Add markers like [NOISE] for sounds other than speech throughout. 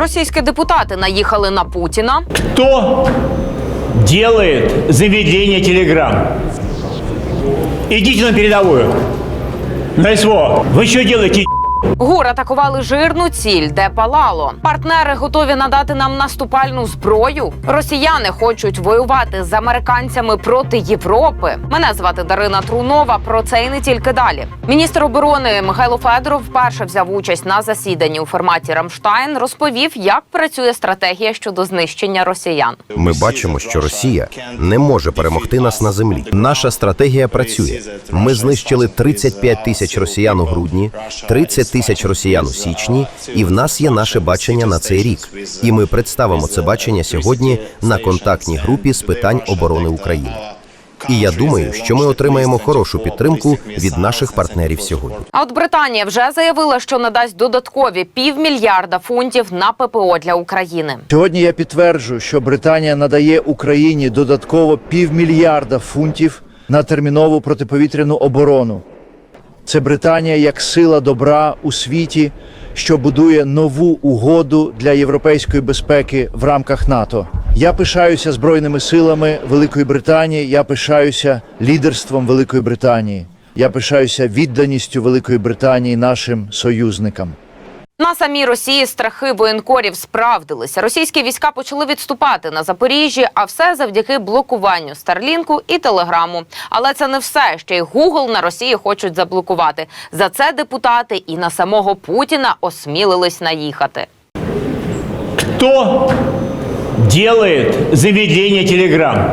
Російські депутати наїхали на Путіна. Хто робить заведення Телеграм? Ідіть на передовую. На СВО. Ви що делаете, ГУР атакували жирну ціль, де палало. Партнери готові надати нам наступальну зброю. Росіяни хочуть воювати з американцями проти Європи. Мене звати Дарина Трунова. Про це і не тільки далі. Міністр оборони Михайло Федоров вперше взяв участь на засіданні у форматі Рамштайн. Розповів, як працює стратегія щодо знищення росіян. Ми бачимо, що Росія не може перемогти нас на землі. Наша стратегія працює. Ми знищили 35 тисяч росіян у грудні, 30 тисяч росіян у січні, і в нас є наше бачення на цей рік. І ми представимо це бачення сьогодні на контактній групі з питань оборони України. І я думаю, що ми отримаємо хорошу підтримку від наших партнерів сьогодні. А от Британія вже заявила, що надасть додаткові півмільярда фунтів на ППО для України. Сьогодні я підтверджую, що Британія надає Україні додатково півмільярда фунтів на термінову протиповітряну оборону. Це Британія як сила добра у світі, що будує нову угоду для європейської безпеки в рамках НАТО. Я пишаюся збройними силами Великої Британії. Я пишаюся лідерством Великої Британії. Я пишаюся відданістю Великої Британії нашим союзникам. На самій Росії страхи воєнкорів справдилися. Російські війська почали відступати на Запоріжжі, а все завдяки блокуванню Старлінку і Телеграму. Але це не все. Ще й Гугл на Росії хочуть заблокувати. За це депутати і на самого Путіна осмілились наїхати. кто делает заведение Телеграм?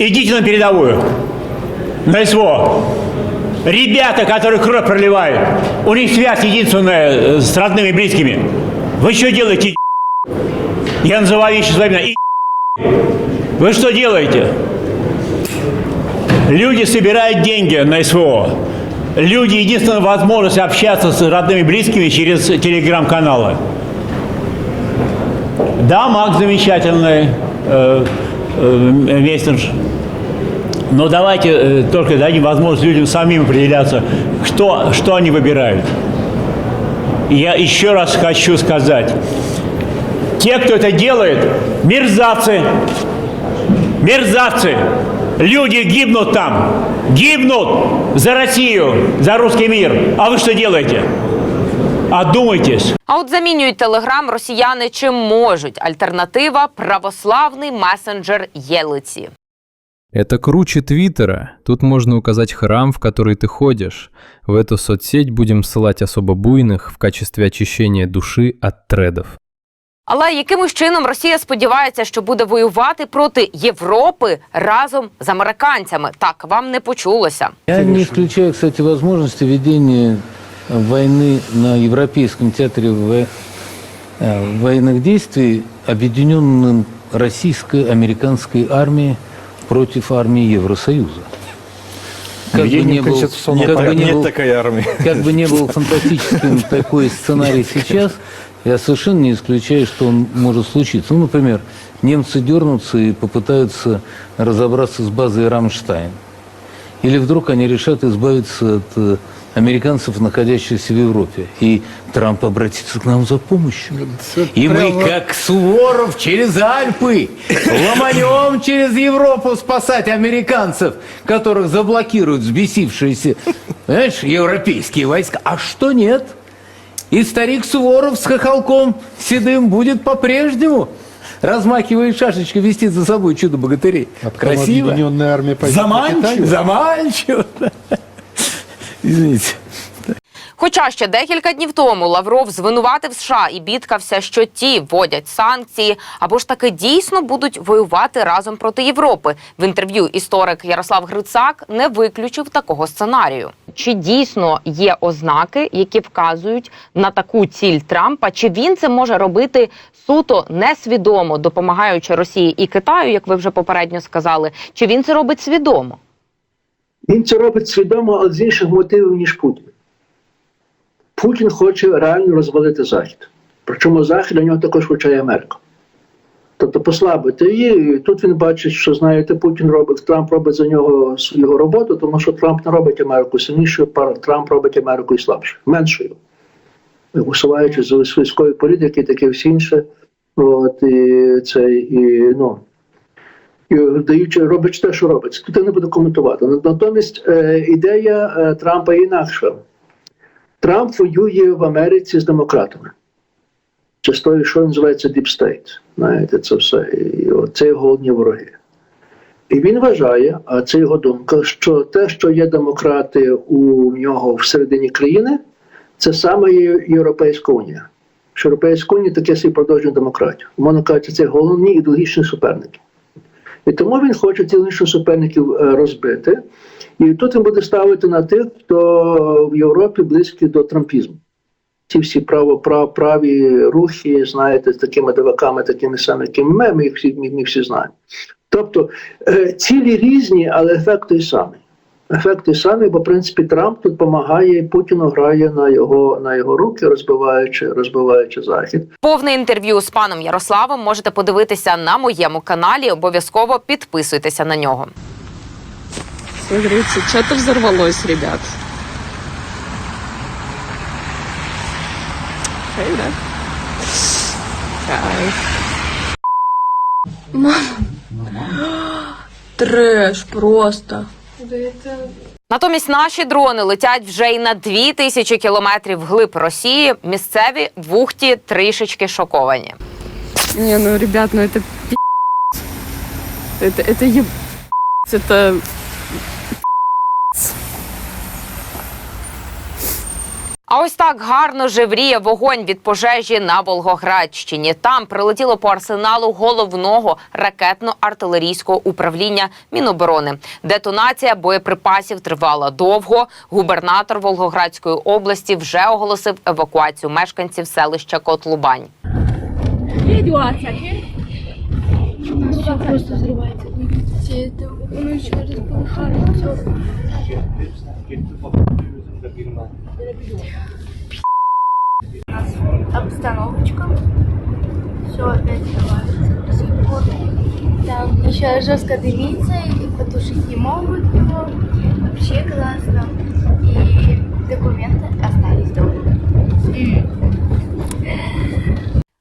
Идите на передовую. На СВО. Ребята, которые кровь проливают, у них связь единственная э, с родными и близкими. Вы что делаете, Я называю вещи своими Вы что делаете? Люди собирают деньги на СВО. Люди единственная возможность общаться с родными и близкими через телеграм-каналы. Да, Макс замечательный э, э, мессендж. Но давайте э, только дадим возможность людям самим определяться, кто, что они выбирают. И Я еще раз хочу сказать, те, кто это делает, мерзавцы, мерзавцы, люди гибнут там, гибнут за Россию, за русский мир. А вы что делаете? Одумайтесь. А от замінюють телеграм росіяни чим можуть. Альтернатива православний месенджер Єлиці. Это круче Твиттера. Тут можно указать храм, в который ты ходишь. В эту соцсеть будем ссылать особо буйных в качестве очищения души от тредов. Але якимось чином Росія сподівається, що буде воювати проти Європи разом з американцями. Так вам не почулося. Я не исключаю, кстати, возможности ведения войны на Европейском театре во- э, военных действий объединенным российско-американской армией против армии Евросоюза. Как бы не был, как бы не был- такой армии. как бы не был фантастическим такой сценарий сейчас, я совершенно не исключаю, что он может случиться. Ну, например, немцы дернутся и попытаются разобраться с базой Рамштайн. Или вдруг они решат избавиться от э, американцев, находящихся в Европе. И Трамп обратится к нам за помощью. И мы, как Суворов, через Альпы ломанем [LAUGHS] через Европу спасать американцев, которых заблокируют взбесившиеся, знаешь, европейские войска. А что нет? И старик Суворов с хохолком седым будет по-прежнему, размахивая шашечкой, вести за собой чудо богатырей. Красиво. Объединенная армия Заманчиво. Заманчиво. Извините. Хоча ще декілька днів тому Лавров звинуватив США і бідкався, що ті вводять санкції або ж таки дійсно будуть воювати разом проти Європи. В інтерв'ю історик Ярослав Грицак не виключив такого сценарію. Чи дійсно є ознаки, які вказують на таку ціль Трампа? Чи він це може робити суто несвідомо, допомагаючи Росії і Китаю, як ви вже попередньо сказали? Чи він це робить свідомо? Він це робить свідомо, але з інших мотивів, ніж Путін. Путін хоче реально розвалити Захід. Причому Захід для нього також хоче Америка. Тобто послабити її. І тут він бачить, що знаєте, Путін робить, Трамп робить за нього його роботу, тому що Трамп не робить Америку сильнішою, Трамп робить Америку і слабшою, меншою. усуваючи з військової політики, таке всі інше. От, і, це, і, ну, даючи, робить те, що робиться. Тут я не буду коментувати. Натомість е, ідея е, Трампа інакша. Трамп воює в Америці з демократами. Тої, що називається Deep State. Знаєте, це все. Це його головні вороги. І він вважає, а це його думка, що те, що є демократи у нього всередині країни, це саме Європейська унія. Що Європейська унія таке свій продовження демократію. Умовно кажучи, це головні ідеологічні суперники. І тому він хоче ці інших суперників е, розбити. І тут він буде ставити на тих, хто в Європі близький до трампізму. Ці всі право, прав, праві рухи, знаєте, з такими диваками, такими самими, якими ми, ми всі, ми, ми всі знаємо. Тобто е, цілі різні, але ефект той самий. Ефект той самий, бо в принципі Трамп тут допомагає Путіну грає на його на його руки, розбиваючи, розбиваючи захід. Повне інтерв'ю з паном Ярославом можете подивитися на моєму каналі. Обов'язково підписуйтеся на нього. Смотрите, что-то взорвалось, ребят. Эй, да? Трэш просто. Натомість наші дрони летять вже й на дві тисячі кілометрів вглиб Росії. Місцеві в Ухті трішечки шоковані. Не, ну, ребят, ну это пи***ц. Это, это еб... Это... А ось так гарно жевріє вогонь від пожежі на Волгоградщині. Там прилетіло по арсеналу головного ракетно-артилерійського управління Міноборони. Детонація боєприпасів тривала довго. Губернатор Волгоградської області вже оголосив евакуацію мешканців селища Котлубань. Все просто взрывается. Все это, оно еще располыхало, все. Обстановочка. Все опять взрывается до сих пор. Там еще жестко дымится, и потушить не могут его. Вообще классно. И документы остались дома.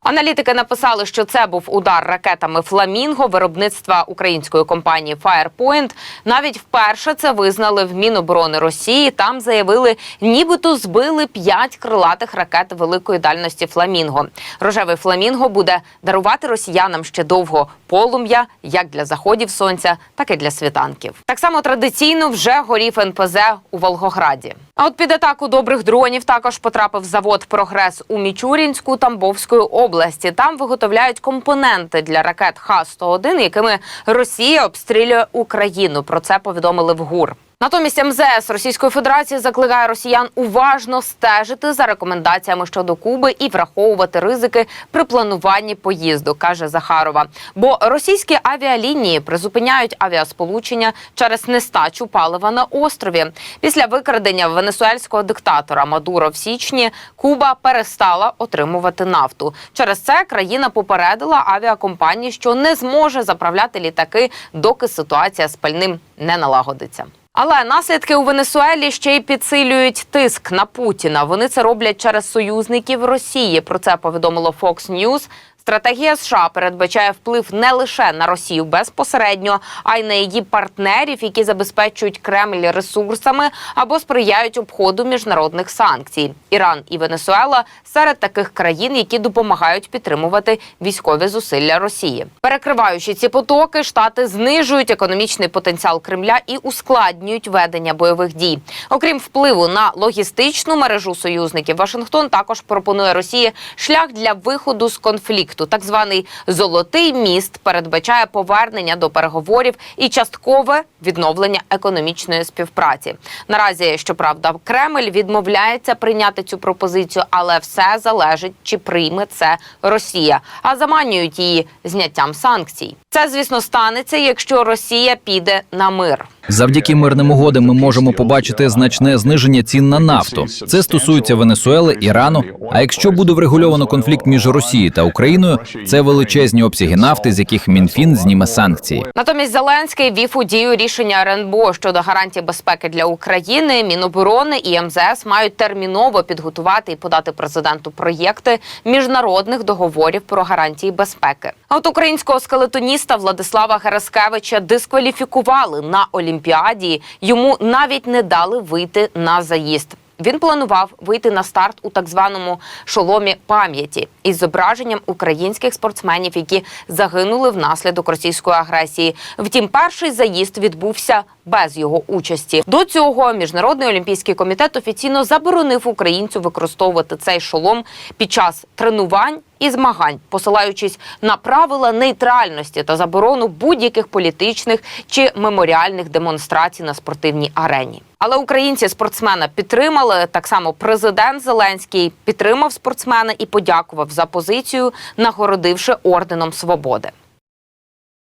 Аналітики написали, що це був удар ракетами Фламінго виробництва української компанії Firepoint. Навіть вперше це визнали в Міноборони Росії. Там заявили, нібито збили п'ять крилатих ракет великої дальності Фламінго. Рожевий Фламінго буде дарувати росіянам ще довго полум'я, як для заходів сонця, так і для світанків. Так само традиційно вже горів НПЗ у Волгограді. А от під атаку добрих дронів також потрапив завод Прогрес у Мічурінську Тамбовської області. Там виготовляють компоненти для ракет Х-101, якими Росія обстрілює Україну. Про це повідомили в ГУР. Натомість МЗС Російської Федерації закликає росіян уважно стежити за рекомендаціями щодо Куби і враховувати ризики при плануванні поїзду, каже Захарова. Бо російські авіалінії призупиняють авіасполучення через нестачу палива на острові. Після викрадення венесуельського диктатора Мадуро в січні Куба перестала отримувати нафту. Через це країна попередила авіакомпанії, що не зможе заправляти літаки, доки ситуація з пальним не налагодиться. Але наслідки у Венесуелі ще й підсилюють тиск на Путіна. Вони це роблять через союзників Росії. Про це повідомило Fox News. Стратегія США передбачає вплив не лише на Росію безпосередньо, а й на її партнерів, які забезпечують Кремль ресурсами або сприяють обходу міжнародних санкцій. Іран і Венесуела серед таких країн, які допомагають підтримувати військові зусилля Росії. Перекриваючи ці потоки, штати знижують економічний потенціал Кремля і ускладнюють ведення бойових дій. Окрім впливу на логістичну мережу союзників, Вашингтон також пропонує Росії шлях для виходу з конфлікту. Так званий золотий міст передбачає повернення до переговорів і часткове відновлення економічної співпраці. Наразі, щоправда, Кремль відмовляється прийняти цю пропозицію, але все залежить, чи прийме це Росія, а заманюють її зняттям санкцій. Це, звісно, станеться, якщо Росія піде на мир. Завдяки мирним угодам ми можемо побачити значне зниження цін на нафту. Це стосується Венесуели, Ірану. А якщо буде врегульовано конфлікт між Росією та Україною, це величезні обсяги нафти, з яких Мінфін зніме санкції. Натомість Зеленський вів у дію рішення РНБО щодо гарантій безпеки для України. Міноборони і МЗС мають терміново підготувати і подати президенту проєкти міжнародних договорів про гарантії безпеки. А от українського скелетоніста Владислава Гераскевича дискваліфікували на Олімпіаді. Йому навіть не дали вийти на заїзд. Він планував вийти на старт у так званому шоломі пам'яті із зображенням українських спортсменів, які загинули внаслідок російської агресії. Втім, перший заїзд відбувся без його участі. До цього міжнародний олімпійський комітет офіційно заборонив українцю використовувати цей шолом під час тренувань і змагань, посилаючись на правила нейтральності та заборону будь-яких політичних чи меморіальних демонстрацій на спортивній арені. Але українці спортсмена підтримали. Так само президент Зеленський підтримав спортсмена і подякував за позицію, нагородивши орденом свободи.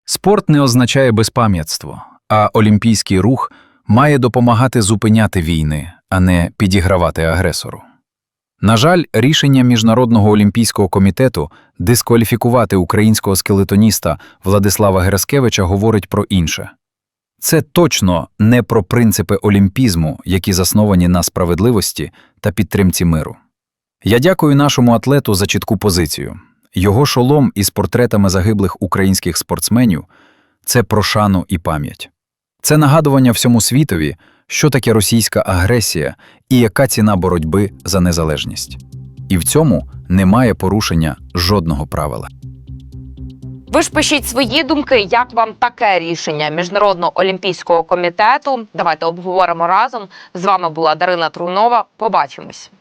Спорт не означає безпам'ятство, а олімпійський рух має допомагати зупиняти війни, а не підігравати агресору. На жаль, рішення Міжнародного олімпійського комітету дискваліфікувати українського скелетоніста Владислава Гераскевича говорить про інше. Це точно не про принципи олімпізму, які засновані на справедливості та підтримці миру. Я дякую нашому атлету за чітку позицію. Його шолом із портретами загиблих українських спортсменів це про шану і пам'ять. Це нагадування всьому світові, що таке російська агресія і яка ціна боротьби за незалежність. І в цьому немає порушення жодного правила. Ви ж пишіть свої думки, як вам таке рішення міжнародного олімпійського комітету. Давайте обговоримо разом. З вами була Дарина Трунова. Побачимось.